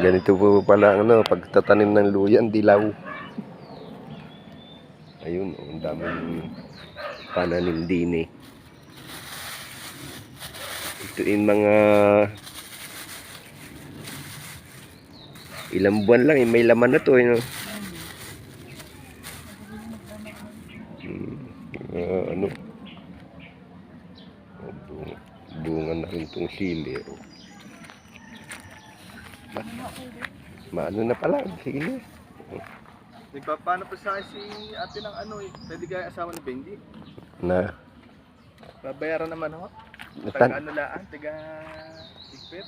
Ganito po pala ano, pagtatanim ng luyan, dilaw. Ayun, oh, ang daming pananim din eh. Ito yung mga ilang buwan lang, eh, may laman na to. Eh, no? Ah, ano? Oh, bunga na rin itong sili. Oh. Maano na pala, sige na. Nagpapano pa sa akin si ate ng ano eh. Pwede kaya asawa ni Benji. Na, Babayaran naman ako. Taga tan ano laan, taga Igpit.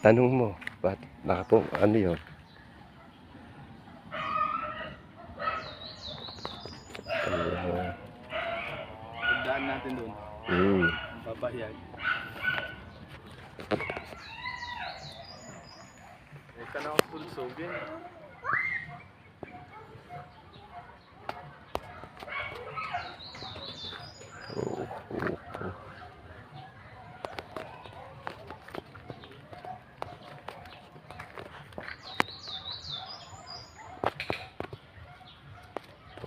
tanong mo, ba't nakapo, ano yun? Uh, Pagdaan natin doon. mm, Ang babayag. Eh, ka na ako full sogin. oh, oh, oh.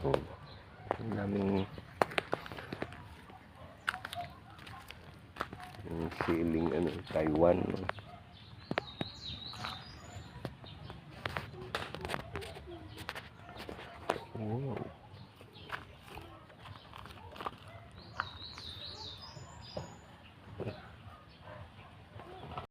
Oh, ang ano, Taiwan.